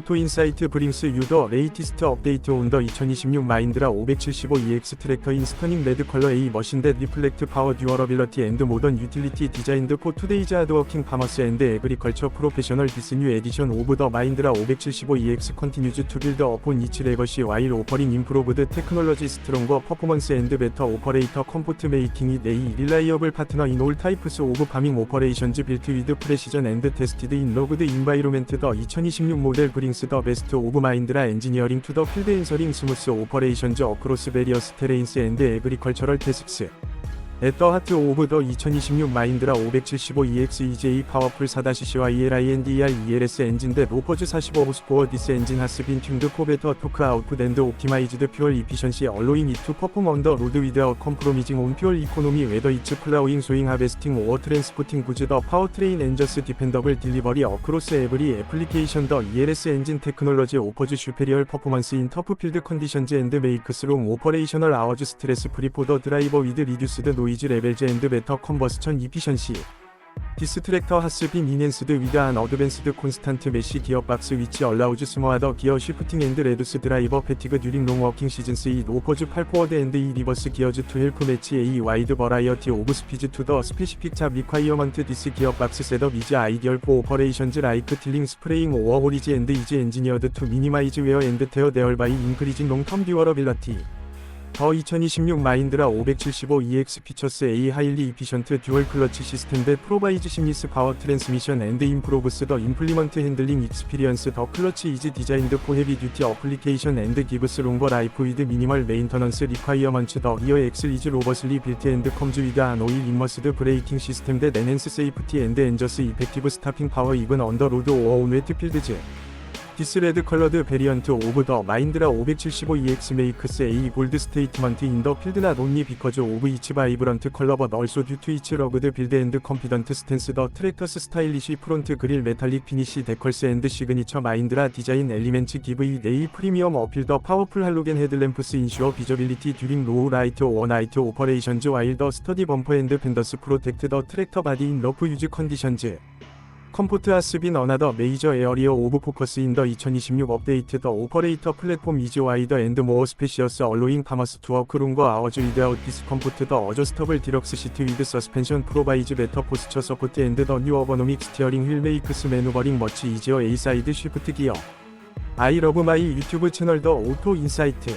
오토 인사이트 브링스 유더 레이티스트 업데이트 온 더 2026 마인드라 575EX 트랙터 인 스터닝 레드 컬러 A 머신 댓 리플렉트 파워 듀어러빌러티 앤드 모던 유틸리티 디자인드 포 투데이즈 하드워킹 파머스 앤드 에그리컬처 프로페셔널 디스 뉴 에디션 오브 더 마인드라 575EX 컨티뉴즈 투 빌드 어폰 이치 레거시 와일 오퍼링 임프로브드 테크놀로지 스트롱거 퍼포먼스 앤드 베터 오퍼레이터 컴포트 메이킹 이 네이 릴라이어블 파트너 인 올 타이프스 오브 파밍 오퍼레이션즈 빌트 위드 프레시전 앤드 테스티드 인 로그드 인바이로멘트 더 2026 모델 브링 스더 베스트 오브 마인드라 엔지니어링 투더 필드 인서링 스 앳더 하트 오브 더 2026 마인드라 575EX EJ 파워풀 4-CC와 ELINDER ELS 엔진 대 로퍼즈 45 호스포어 디스 엔진 하스 빈 튠드 포베터 토크 아웃풋 앤드 옵티마이즈드 퓨얼 이피션시 얼로잉 이투 퍼폼 언더 로드 위드아웃 컴프로미징 온 퓨얼 이코노미 웨더 이츠 플라우잉 소잉 하베스팅 오어 트랜스포팅 구즈 더 파워트레인 엔저스 디펜더블 딜리버리 어크로스 에브리 애플리케이션 더 ELS 엔진 테크놀로지 오퍼즈 슈페리얼 퍼포먼스 인 터프 필드 컨디션즈 앤드 메이크스 롱 오퍼레이셔널 아워즈 스트레스 프리 포더 드라이버 위드 리듀스드 노이 즈 레벨즈 앤드 베터 컨버스천 이피션시. 디스트랙터 하스빈 이넨스드 위드한 어드밴스드 콘스탄트 메시 기어박스 위치 얼라우즈 스모아더 기어 쉬프팅 앤드 레두스 드라이버 패티그 듀링 롱 워킹 시즌스 이 오퍼즈 8 포워드 앤드 이 리버스 기어즈 투 헬프 매치 A 와이드 버라이어티 오브 스피즈 투더 스페시픽 잡 리콰이어먼트 디스 기어박스 셋업 이즈 아이디얼 포 오퍼레이션즈 라이크 틸링 스프레잉 오어홀이지 앤드 이즈 엔지니어드 투 미니마이즈 웨어 앤드 테어 데얼 바이 인크리진 롱텀 듀어러빌러티 더 2026 마인드라 575EX 피처스 A 하일리 이피션트 듀얼 클러치 시스템 대 프로바이즈 심리스 파워 트랜스미션 앤드 임프로브스 더 임플리먼트 핸들링 익스피리언스 더 클러치 이즈 디자인드 포 헤비 듀티 어플리케이션 앤드 기브스 롱버 라이프 위드 미니멀 메인터넌스 리콰이어먼츠 더 리어 엑슬 이즈 로버슬리 빌트 앤드 컴즈 위드 안 오일 임머스드 브레이킹 시스템 대 네넨스 세이프티 앤드 엔저스 이펙티브 스타핑 파워 이븐 언더 로드 오어 온 웨트 필드즈 디스 레드 컬러드 베리언트 오브 더 마인드라 575EX 메이크스 A 골드 스테이트먼트 인 더 필드 낫 온리 비커즈 오브 이치 바이브런트 컬러 버 얼소 듀투 이치 러그드 빌드 앤드 컴피던트 스탠스 더 트랙터스 스타일리시 프론트 그릴 메탈릭 피니시 데컬스 앤드 시그니처 마인드라 디자인 엘리멘츠 기브 이 네일 프리미엄 어필 더 파워풀 할로겐 헤드램프스 인슈어 비저빌리티 듀링 로우 라이트 오어 나이트 오퍼레이션즈 와일 더 스터디 범퍼 앤드 펜더스 프로텍트 더 트랙터 바디 인 러프 유즈 컨디션즈 컴포트 하스빈 어나더 메이저 에어리어 오브 포커스 인 더 2026 업데이트 더 오퍼레이터 플랫폼 이즈 와이더 앤드 모어 스페시어스 얼로잉 파머스 투어 크룬거 아워즈 위드아웃 디스 컴포트 더 어저스터블 디럭스 시트 위드 서스펜션 프로바이즈 베터 포스처 서포트 앤드 더 뉴 어버노믹 스티어링 휠 메이크스 매누버링 머치 이지어 A 사이드 쉬프트 기어. 아이 러브 마이 유튜브 채널 더 오토 인사이트